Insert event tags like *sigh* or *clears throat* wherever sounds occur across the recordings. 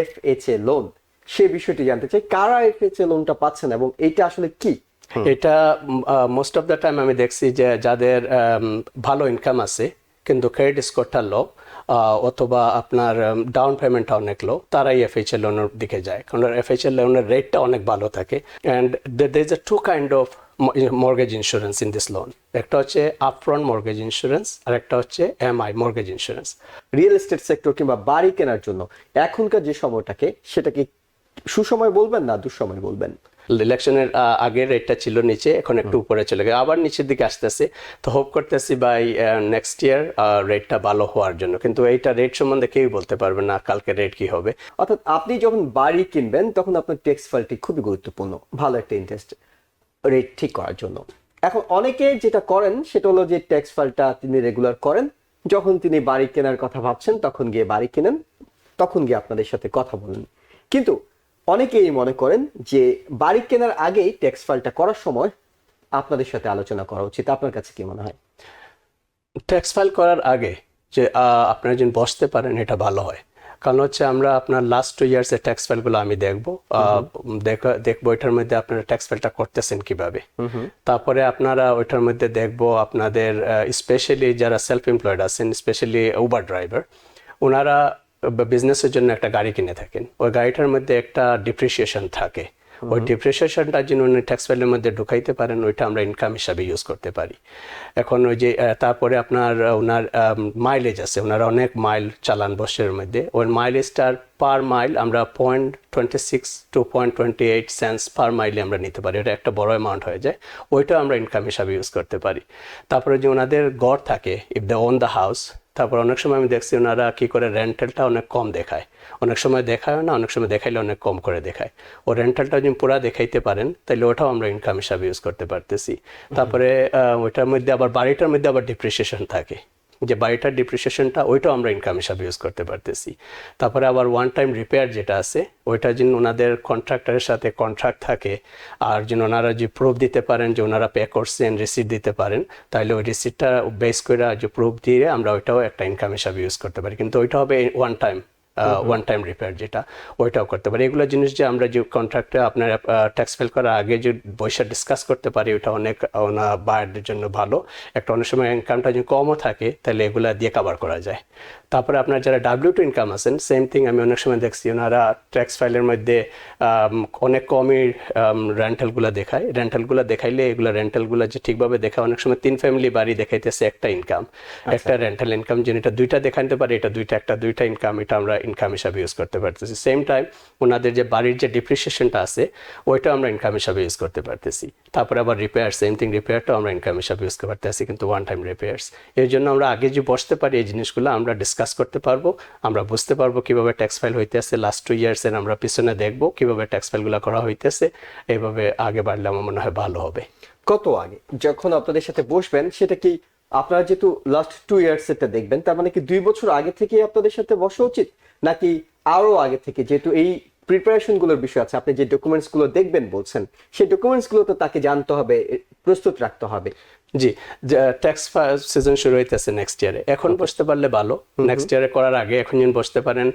F H A loan সে বিষয়টি জানতে চাই কারা এফ এইচ এ লোনটা পাচ্ছেন এবং এটা আসলে কি? এটা মোস্ট অফ দ্য টাইম আমি দেখছি যে যাদের ভালো ইনকাম আছে কিন্তু ক্রেডিট স্কোরটা লো অথবা আপনার ডাউন পেমেন্টটা অনেক লো তারাই এফএইচএল লোনের দিকে যায়। কারণ এফএইচএল লোনের রেটটা অনেক ভালো থাকে। And there is a two kind of mortgage insurance in this loan একটা হচ্ছে আপফ্রন্ট মর্গেজ ইন্স্যুরেন্স আর একটা হচ্ছে MI mortgage insurance real estate sector কিংবা বাড়ি কেনার জন্য এখনকার যে সময়টাকে সেটাকে সুসময় বলবেন না দুঃসময় বলবেন? ইলেকশনের আগে রেটটা ছিল নিচে এখন একটু উপরে চলে গেছে। আবার নিচের দিকে আসতেছে। তো হোপ করতেছি বাই নেক্সট ইয়ার রেটটা ভালো হওয়ার জন্য। কিন্তু এইটা রেট সম্বন্ধে কেউই বলতে পারবে না কালকে রেট কি হবে। অর্থাৎ আপনি যখন বাড়ি কিনবেন তখন আপনার ট্যাক্স ফাইলটি খুবই গুরুত্বপূর্ণ। ভালো একটা ইন্টারেস্ট রেট ঠিক করার জন্য। এখন অনেকে যেটা করেন সেটা হলো যে ট্যাক্স ফাইলটা তিনি রেগুলার করেন। যখন তিনি বাড়ি কেনার কথা ভাবছেন, তখন গিয়ে বাড়ি কেনেন, তখন গিয়ে আপনাদের সাথে কথা বলেন। কিন্তু অনেকেই মনে করেন যে বাড়ি কেনার আগেই ট্যাক্স ফাইলটা করার সময় আপনাদের সাথে আলোচনা করা উচিত। আপনার কাছে কি মনে হয়? ট্যাক্স ফাইল করার আগে যে আপনারা যদি বসতে পারেন, এটা ভালো হয়। কারণ হচ্ছে আমরা আপনার লাস্ট টু ইয়ার্সের ট্যাক্স ফাইলগুলো আমি দেখব। দেখব এটার মধ্যে আপনারা ট্যাক্স ফাইলটা করতেছেন কীভাবে। তারপরে আপনারা ওইটার মধ্যে দেখব আপনাদের স্পেশালি যারা সেলফ এমপ্লয়েড আছেন স্পেশালি উবার ড্রাইভার ওনারা বিজনেসের জন্য একটা গাড়ি কিনে থাকেন। ওই গাড়িটার মধ্যে একটা ডিপ্রিসিয়েশন থাকে। ওই ডিপ্রিসিয়েশনটা যেন উনি ট্যাক্স ফাইলের মধ্যে ঢুকাইতে পারেন ওইটা আমরা ইনকাম হিসাবে ইউজ করতে পারি। এখন ওই যে তারপরে আপনার ওনার মাইলেজ আছে। ওনারা অনেক মাইল চালান বছরের মধ্যে। ওই মাইলেজটার পার মাইল আমরা point twenty six to point twenty eight cents per মাইলে আমরা নিতে পারি। এটা একটা বড় অ্যামাউন্ট হয়ে যায়। ওইটাও আমরা ইনকাম হিসাবে ইউজ করতে পারি। তারপরে যে ওনাদের গড় থাকে if the own the house তারপর অনেক সময় আমি দেখছি ওনারা কি করে রেন্টালটা অনেক কম দেখায়। অনেক সময় দেখায় না, অনেক সময় দেখাইলে অনেক কম করে দেখায়। ও রেন্টালটা যদি পুরা দেখাইতে পারেন তাহলে ওটাও আমরা ইনকাম হিসাবে ইউজ করতে পারতেছি। তারপরে ওইটার মধ্যে আবার বাড়িটার মধ্যে আবার ডিপ্রিসিয়েশন থাকে। যে বাড়িটার ডিপ্রিসিয়েশনটা ওইটাও আমরা ইনকাম হিসাবে ইউজ করতে পারতেছি। তারপরে আবার ওয়ান টাইম রিপেয়ার যেটা আছে, ওইটা যেন ওনাদের কন্ট্রাক্টরের সাথে কন্ট্রাক্ট থাকে, আর যেন ওনারা যে প্রুফ দিতে পারেন যে ওনারা পে করছেন রিসিট দিতে পারেন তাহলে ওই রিসিটটা বেস করে যে প্রুফ দিয়ে আমরা ওইটাও একটা ইনকাম হিসাবে ইউজ করতে পারি। কিন্তু ওইটা হবে one time one time repair যেটা ওইটাও করতে পারি। এগুলো জিনিস যে আমরা যে কন্ট্রাক্টে আপনার ট্যাক্স ফেল করার আগে যে পয়সা ডিসকাস করতে পারি ওটা অনেক ওনা বায়ারদের জন্য ভালো। একটা অনেক সময় ইনকামটা যদি কমও থাকে তাহলে এগুলা দিয়ে কাভার করা যায়। তারপরে আপনার যারা ডাব্লিউ টু ইনকাম আছেন সেম থিং আমি অনেক সময় দেখছি ওনারা ট্যাক্স ফাইলের মধ্যে অনেক কমই রেন্টালগুলো দেখায়। রেন্টালগুলো দেখাইলে এগুলো রেন্টালগুলো যে ঠিকভাবে দেখা অনেক সময় তিন ফ্যামিলি বাড়ি দেখাইতেছে একটা ইনকাম একটা রেন্টাল ইনকাম যেন এটা দুইটা দেখাতে পারে এটা দুইটা একটা দুইটা ইনকাম এটা আমরা ইনকাম হিসাবে ইউজ করতে পারতেছি। সেম টাইম ওনাদের যে বাড়ির যে ডিপ্রিসিয়েশনটা আছে ওইটা আমরা ইনকাম হিসাবে ইউজ করতে পারতেছি। তারপরে আবার রিপেয়ার সেম থিং রিপেয়ারটাও আমরা ইনকাম হিসাবে ইউজ করতে পারতেছি কিন্তু ওয়ান টাইম রিপেয়ার্স এর জন্য আমরা আগে যে বসতে পারি এই জিনিসগুলো আমরা ডিসকাস করতে পারব। আমরা বুঝতে পারব কীভাবে ট্যাক্স ফাইল হইতেছে। লাস্ট টু ইয়ার্সের আমরা পিছনে দেখব কীভাবে ট্যাক্স ফাইলগুলো করা হইতেছে। এইভাবে আগে বাড়লে আমার মনে হয় ভালো হবে। কত আগে? যখন আপনাদের সাথে বসবেন, সেটা কি আপনারা যেহেতু লাস্ট টু ইয়ার্স এটা দেখবেন, তার মানে কি দুই বছর আগে থেকে আপনাদের সাথে বসা উচিত? নাকি আরও আগে থেকে? যেহেতু এই প্রিপারেশনগুলোর বিষয় আছে, আপনি যে ডকুমেন্টসগুলো দেখবেন বলছেন, সেই ডকুমেন্টসগুলো তো তাকে জানতে হবে প্রস্তুত রাখতে হবে। জি ট্যাক্স সিজন শুরু হইতেছে নেক্সট ইয়ারে এখন বসতে পারলে ভালো। নেক্সট ইয়ারে করার আগে এখন যেন বসতে পারেন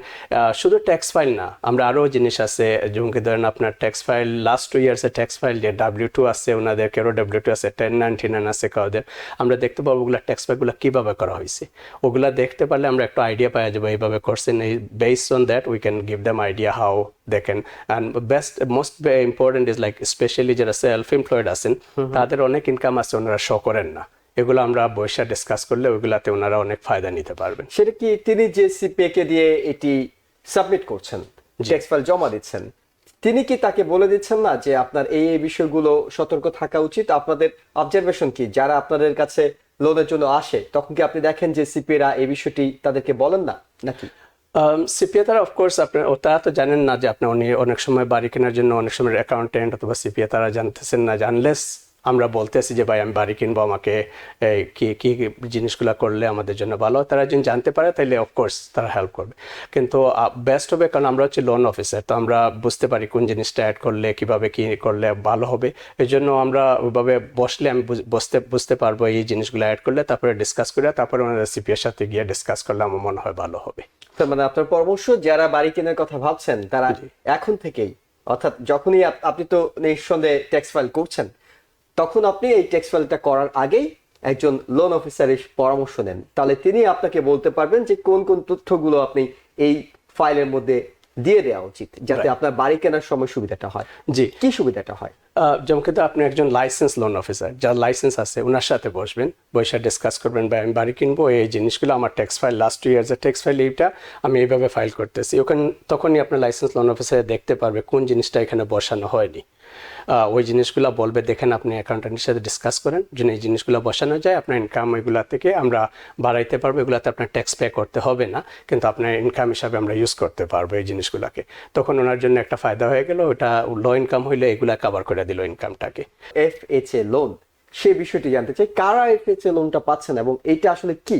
শুধু ট্যাক্স ফাইল না আমরা আরও জিনিস আছে যেমন কি ধরেন আপনার ট্যাক্স ফাইল লাস্ট টু ইয়ার্সের ট্যাক্স ফাইল যে ডাব্লিউ টু আছে ওনাদের কেরো ডাব্লিউ টু আছে টেন নাইনটি নাইন আছে কাউদের আমরা দেখতে পাবো ওগুলো ট্যাক্স ফাইলগুলো কীভাবে করা হয়েছে ওগুলা দেখতে পারলে আমরা একটু আইডিয়া পাওয়া যাব এইভাবে করছেন। এই based on that we can give them idea how দেখেন and best most important is like specially যারা সেলফ এমপ্লয়েড আছেন তাদের অনেক ইনকাম আছে ওনারা শো করেন না। এগুলো আমরা বৈশা ডিসকাস করলে ওইগুলাতে ওনারা অনেক ফায়দা নিতে পারবেন। সেটা কি তিনি যে সিপিএ কে দিয়ে এটি সাবমিট করছেন ট্যাক্স ফাইল জমা দিচ্ছেন তিনি কি তাকে বলে দিচ্ছেন না যে আপনার এই এই বিষয়গুলো সতর্ক থাকা উচিত? আপনাদের অবজারভেশন কি? যারা আপনাদের কাছে লোনের জন্য আসে তখন কি আপনি দেখেন যে সিপিএরা এই বিষয়টি তাদেরকে বলেন না নাকি? সিপিএ তারা অফকোর্স আপনার, ও তারা তো জানেন না যে আপনি উনি অনেক সময় বাড়ি কেনার জন্য অনেক সময় অ্যাকাউন্টেন্ট অথবা সিপিএ তারা জানতেছেন না জানলেস আমরা বলতেছি যে, ভাই, আমি বাড়ি কিনবো, আমাকে কি কি জিনিসগুলো করলে আমাদের জন্য ভালো তারা যদি জানতে পারে তাহলে অফকোর্স তারা হেল্প করবে। কিন্তু বেস্ট হবে কারণ আমরা হচ্ছে লোন অফিসার তো আমরা বুঝতে পারি কোন জিনিসটা অ্যাড করলে, কীভাবে কি করলে ভালো হবে। এই জন্য আমরা ওইভাবে বসলে আমি বুঝ- বুঝতে পারব এই জিনিসগুলো অ্যাড করলে, তারপরে ডিসকাস করে, তারপরে আমাদের সিপিএর সাথে গিয়ে ডিসকাস করলে আমার মনে হয় ভালো হবে। মানে আপনার পরামর্শ যারা বাড়ি কেনার কথা ভাবছেন তারা এখন থেকেই অর্থাৎ যখনই আপনি তো নিঃসন্দেহে ট্যাক্স ফাইল করছেন তখন আপনি এই ট্যাক্স ফাইলটা করার আগেই একজন লোন অফিসারের পরামর্শ নেন। তাহলে তিনি আপনাকে বলতে পারবেন যে কোন কোন তথ্যগুলো আপনি এই ফাইলের মধ্যে দিয়ে দেওয়া উচিত যাতে আপনার বাড়ি কেনার সময় সুবিধাটা হয়। জি। কি সুবিধাটা হয়? যেমন কিন্তু আপনি একজন লাইসেন্স লোন অফিসার যার লাইসেন্স আছে ওনার সাথে বসবেন বসে ডিসকাস করবেন বা আমি বাড়ি কিনবো এই জিনিসগুলো আমার ট্যাক্স ফাইল লাস্ট টু ইয়ার্সের ট্যাক্স ফাইল এইটা আমি এইভাবে ফাইল করতেছি। ওখানে তখনই আপনার লাইসেন্স লোন অফিসার দেখতে পারবে কোন জিনিসটা এখানে বসানো হয়নি। ওই জিনিসগুলো বলবে দেখেন আপনি অ্যাকাউন্টেন্টের সাথে ডিসকাস করেন যেন এই জিনিসগুলো বসানো যায় আপনার ইনকাম ওইগুলা থেকে আমরা বাড়াইতে পারব এগুলাতে আপনার ট্যাক্স পে করতে হবে না কিন্তু আপনার ইনকাম হিসাবে আমরা ইউজ করতে পারব এই জিনিসগুলোকে। তখন ওনার জন্য একটা ফায়দা হয়ে গেল ওটা লো ইনকাম হইলে এগুলা কভার করে দিল ইনকামটাকে এফ এইচ এ লোন সেই বিষয়টি জানতে চাই কারা এফ এইচ এ লোনটা পাচ্ছেন এবং এইটা আসলে কি?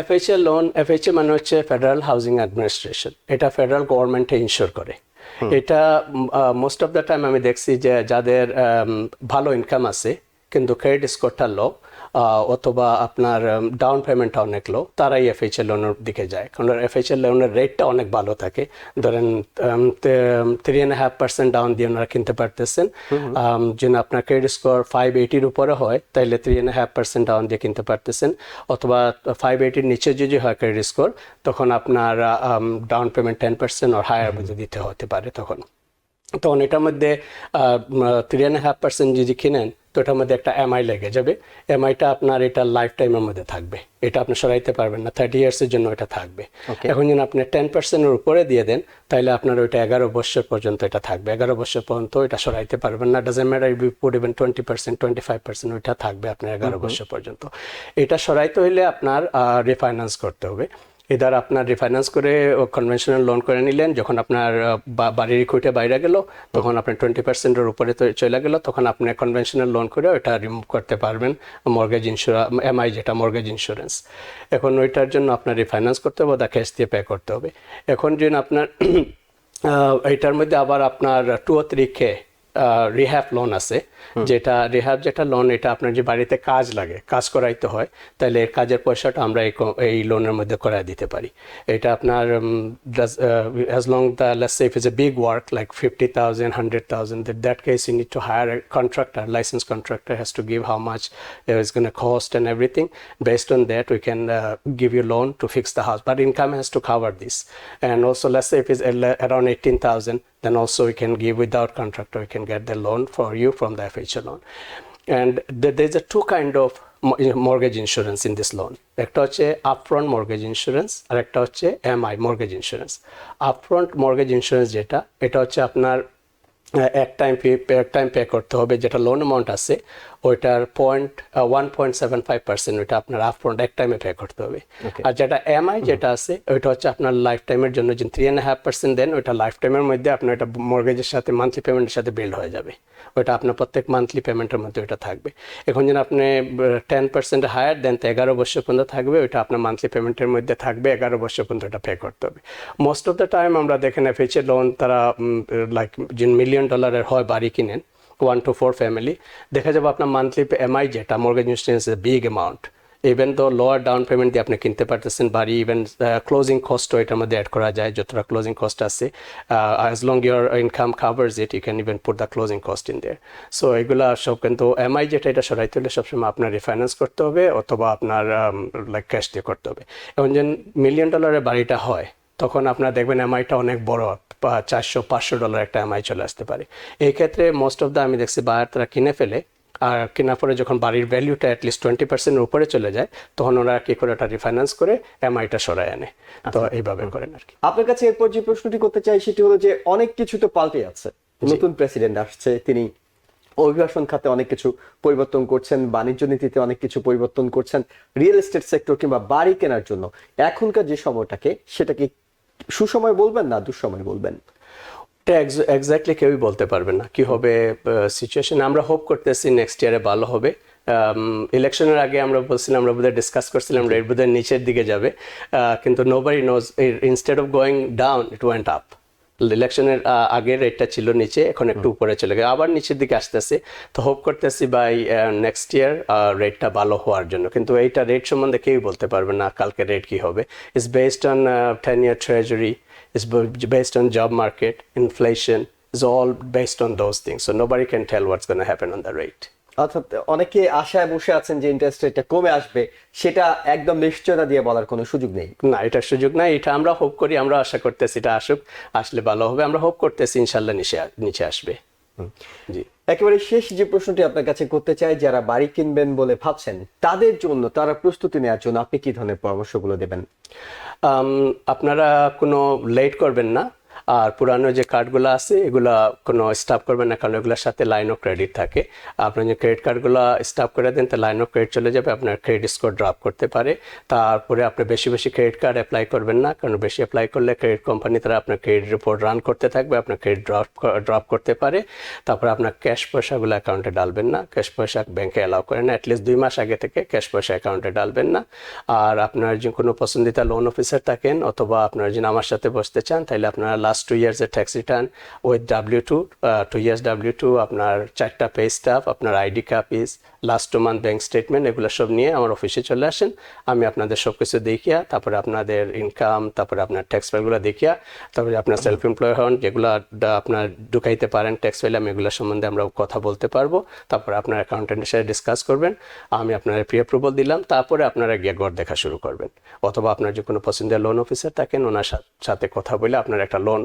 এফএইচএ লোন এফএইচএ মানে হচ্ছে ফেডারেল হাউজিং অ্যাডমিনিস্ট্রেশন এটা ফেডারেল গভর্নমেন্টে ইনশোর করে। এটা মোস্ট অফ দ্য টাইম আমি দেখছি যে যাদের ভালো ইনকাম আছে, কিন্তু ক্রেডিট স্কোরটা লো অথবা আপনার ডাউন পেমেন্টটা অনেক লো তারাই এফএইচএ লোনের দিকে যায়। কারণ এফএইচএ লোনের রেটটা অনেক ভালো থাকে। ধরেন three and half percent down দিয়ে ওনারা কিনতে পারতেছেন। যেন আপনার ক্রেডিট স্কোর ফাইভ এইটির উপরে হয় তাহলে three and half percent down দিয়ে কিনতে পারতেছেন। অথবা ফাইভ এইটির নিচে যদি হয় ক্রেডিট স্কোর তখন আপনার down payment ten percent or higher মধ্যে দিতে হতে পারে তখন। তখন এটার মধ্যে থ্রি অ্যান্ড হাফ পার্সেন্ট যদি কিনেন তো এটার মধ্যে একটা এমআই লেগে যাবে। এমআইটা আপনার এটা লাইফ টাইমের মধ্যে থাকবে। এটা আপনি সরাইতে পারবেন না থার্টি ইয়ার্সের জন্য এটা থাকবে। এখন যদি আপনি টেন পার্সেন্টের উপরে দিয়ে দেন তাহলে আপনার ওইটা এগারো বছর পর্যন্ত এটা থাকবে। এগারো বছর পর্যন্ত এটা সরাইতে পারবেন না। Doesn't matter you put even twenty percent twenty five percent ওইটা থাকবে আপনার এগারো বছর পর্যন্ত। এটা সরাইতে হইলে আপনার রিফাইন্যান্স করতে হবে। এদার আপনার রিফাইন্যান্স করে কনভেনশনাল লোন করে নিলেন, যখন আপনার বাড়ির ইকুইটি বাইরে গেল, তখন আপনার টোয়েন্টি পার্সেন্টের উপরে তো চলে গেল, তখন আপনি কনভেনশনাল লোন করে ওটা রিমুভ করতে পারবেন মর্গেজ ইন্স্যুরেন্স এমআই যেটা মর্গেজ ইন্স্যুরেন্স এখন ওইটার জন্য আপনার রিফাইন্যান্স করতে হবে ওটা ক্যাশ দিয়ে পে করতে হবে। এখন যদি আপনার *clears throat* এইটার মধ্যে আবার আপনার two O three K rehab loan আছে যেটা রিহ্যাব যেটা লোন এটা আপনার যে বাড়িতে কাজ লাগে কাজ করাইতে হয় তাহলে এর কাজের পয়সাটা আমরা এই লোনের মধ্যে করাই দিতে পারি এটা আপনার as long the let's say if is a big work like fifty thousand hundred thousand that case you need to hire a contractor license contractor has to give how much it is going to cost and everything. Based on that, we can uh, give you loan to fix the house. But income has to cover this. And also, let's say if it's ele- around 18,000, then also we can give without contractor, we can get the loan for you from the FHA loan. And th- there's a two kind of mortgage insurance in this loan. একটা হচ্ছে upfront mortgage insurance আর একটা হচ্ছে MI mortgage insurance. Upfront mortgage insurance যেটা এটা হচ্ছে আপনার এক time pay এক টাইম পে করতে হবে যেটা লোন অ্যামাউন্ট আছে ওইটার point one point seven five percent ওইটা আপনার আপফ্রন্ট এক টাইমে পে করতে হবে। আর যেটা এমআই যেটা আছে ওইটা হচ্ছে আপনার লাইফ টাইমের জন্য যে three and half percent then ওইটা লাইফ টাইমের মধ্যে আপনার এটা মর্গেজের সাথে মান্থলি পেমেন্টের সাথে বিল্ড হয়ে যাবে। ওইটা আপনার প্রত্যেক মান্থলি পেমেন্টের মধ্যে ওইটা থাকবে। এখন যেন আপনি টেন পার্সেন্ট হায়ার দেন তো এগারো বছর পর্যন্ত থাকবে ওইটা আপনার মান্থলি পেমেন্টের মধ্যে থাকবে এগারো বছর পর্যন্ত এটা পে করতে হবে। মোস্ট অফ দ্য টাইম আমরা দেখেন এফএইচএ লোন তারা লাইক যে মিলিয়ন ডলারের হয় বাড়ি কিনেন ওয়ান টু ফোর ফ্যামিলি দেখা যাবে আপনার মান্থলি এমআই যেটা mortgage insurance big amount even তো লোয়ার ডাউন পেমেন্ট দিয়ে আপনি কিনতে পারতেছেন বাড়ি ইভেন ক্লোজিং কস্টও এটার মধ্যে অ্যাড করা যায়, যতটা ক্লোজিং কস্ট আছে as long your income covers it you can even put the closing cost in there so এগুলা সব কিন্তু এমআই যেটা, এটা সরাইতে হলে সবসময় আপনার রিফাইন্যান্স করতে হবে, অথবা আপনার লাইক ক্যাশ দিয়ে করতে হবে। এখন যে মিলিয়ন ডলারের বাড়িটা হয়, তখন আপনার দেখবেন এমআইটা অনেক বড়। চারশো পাঁচশো ডলার একটা এমআই চলে আসতে পারে। এই ক্ষেত্রে মোস্ট অফ দ্য আমি দেখছি বায়ার তারা কিনে ফেলে আর কেনার পরে যখন বাড়ির ভ্যালুটা অ্যাটলিস্ট টোয়েন্টি পার্সেন্টের উপরে চলে যায় তখন ওরা কি করে ওটা রিফাইন্যান্স করে এমআইটা সরায় আনে। তো এইভাবে করেন আর কি। আপনার কাছে এরপর যে প্রশ্নটি করতে চাই সেটি হলো যে অনেক কিছু তো পাল্টে যাচ্ছে। নতুন প্রেসিডেন্ট আসছে তিনি অভিবাসন খাতে অনেক কিছু পরিবর্তন করছেন বাণিজ্য নীতিতে অনেক কিছু পরিবর্তন করছেন রিয়েল এস্টেট সেক্টর কিংবা বাড়ি কেনার জন্য। এখনকার যে সময়টাকে সেটাকে সুসময় বলবেন না, দুঃসময় বলবেন? এক্স্যাক্টলি কেউই বলতে পারবে না। কি হবে সিচুয়েশন আমরা হোপ করতেছি নেক্সট ইয়ারে ভালো হবে। ইলেকশনের আগে আমরা বলছিলাম, আমরা বোধহয় ডিসকাস করছিলাম রেট বোধহয় নিচের দিকে যাবে। কিন্তু nobody knows instead of going down it went up ইলেকশনের আগের রেটটা ছিল নিচে এখন একটু উপরে চলে গেছে। আবার নিচের দিকে আসতেছে। তো হোপ করতেছি বাই নেক্সট ইয়ার রেটটা ভালো হওয়ার জন্য। কিন্তু এইটা রেট সম্বন্ধে কেউই বলতে পারবে না কালকে রেট কি হবে। It's based on ten year treasury it's based on job market inflation is all based on those things. So nobody can tell what's going to happen on the rate. অর্থাৎ অনেকে আশায় বসে আছেন যে ইন্টারেস্ট রেটটা কমে আসবে সেটা একদম নিশ্চয়তা দিয়ে বলার কোনো সুযোগ নেই। না এটার সুযোগ নাই এটা আমরা হোপ করি আমরা আশা করতেছি এটা আসুক আসলে ভালো হবে আমরা হোপ করতেছি ইনশাল্লাহ নিচে নিচে আসবে। জি। একেবারে শেষ যে প্রশ্নটি আপনার কাছে করতে চাই যারা বাড়ি কিনবেন বলে ভাবছেন তাদের জন্য তারা প্রস্তুতি নেওয়ার জন্য আপনি কি ধরনের পরামর্শগুলো দেবেন? আপনারা কোনো লেট করবেন না আর পুরানো যে কার্ডগুলো আছে, এগুলা কোনো স্টাফ করবেন না, কারণ এগুলোর সাথে লাইন অফ ক্রেডিট থাকে। আপনি যে ক্রেডিট কার্ডগুলো স্টাফ করে দেন তো লাইন অফ ক্রেডিট চলে যাবে, আপনার ক্রেডিট স্কোর ড্রপ করতে পারে। তারপরে আপনি বেশি বেশি ক্রেডিট কার্ড অ্যাপ্লাই করবেন না, কারণ বেশি অ্যাপ্লাই করলে ক্রেডিট কোম্পানি তারা আপনার ক্রেডিট রিপোর্ট রান করতে থাকবে, আপনার ক্রেডিট ড্রপ ড্রপ করতে পারে। তারপরে আপনার ক্যাশ পয়সাগুলো অ্যাকাউন্টে ডালবেন না। ক্যাশ পয়সা ব্যাংকে অ্যালাউ করেন না অ্যাটলিস্ট দুই মাস আগে থেকে ক্যাশ পয়সা অ্যাকাউন্টে ডালবেন না। আর আপনার যে কোনো পছন্দিতা লোন অফিসার থাকেন, অথবা আপনার যদি আমার সাথে বসতে চান, তাহলে আপনারা last two ইয়ার্সের tax return with W two two years W two আপনার চারটা পে স্টাফ আপনার ID copies last two month bank statement এগুলো সব নিয়ে আমার অফিসে চলে আসেন। আমি আপনাদের সব কিছু দেখিয়া, তারপরে আপনাদের ইনকাম তারপরে আপনার ট্যাক্স ফাইলগুলো দেখিয়া, তারপরে আপনার সেলফ এমপ্লয় হন, যেগুলো আপনার ঢুকাইতে পারেন ট্যাক্স ফাইল আমি এগুলো সম্বন্ধে আমরা কথা বলতে পারব। তারপরে আপনার অ্যাকাউন্টেন্টের সাথে ডিসকাস করবেন, আমি আপনার প্রি অ্যাপ্রুভাল দিলাম, তারপরে আপনারা গিয়ে ঘর দেখা শুরু করবেন। অথবা আপনার যে কোনো পছন্দের লোন অফিসার থাকেন, ওনার সাথে কথা বলে আপনার একটা লোন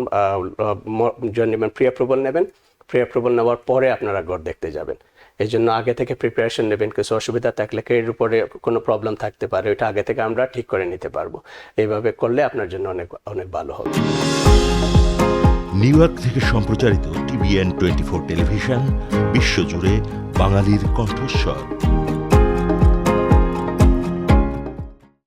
জন্য প্রি অ্যাপ্রুভাল নেবেন প্রি অ্যাপ্রুভাল নেওয়ার পরে আপনারা ঘর দেখতে যাবেন। এই জন্য আগে থেকে প্রিপারেশন নেবেন, কিছু অসুবিধা থাকলে ক্রেডিট উপরে কোনো প্রবলেম থাকতে পারে, ওইটা আগে থেকে আমরা ঠিক করে নিতে পারব। এইভাবে করলে আপনার জন্য অনেক অনেক ভালো হবে। নিউ ইয়র্ক থেকে সম্প্রচারিত টিভিএন টোয়েন্টি ফোর টেলিভিশন বিশ্বজুড়ে বাঙালির কণ্ঠস্বর।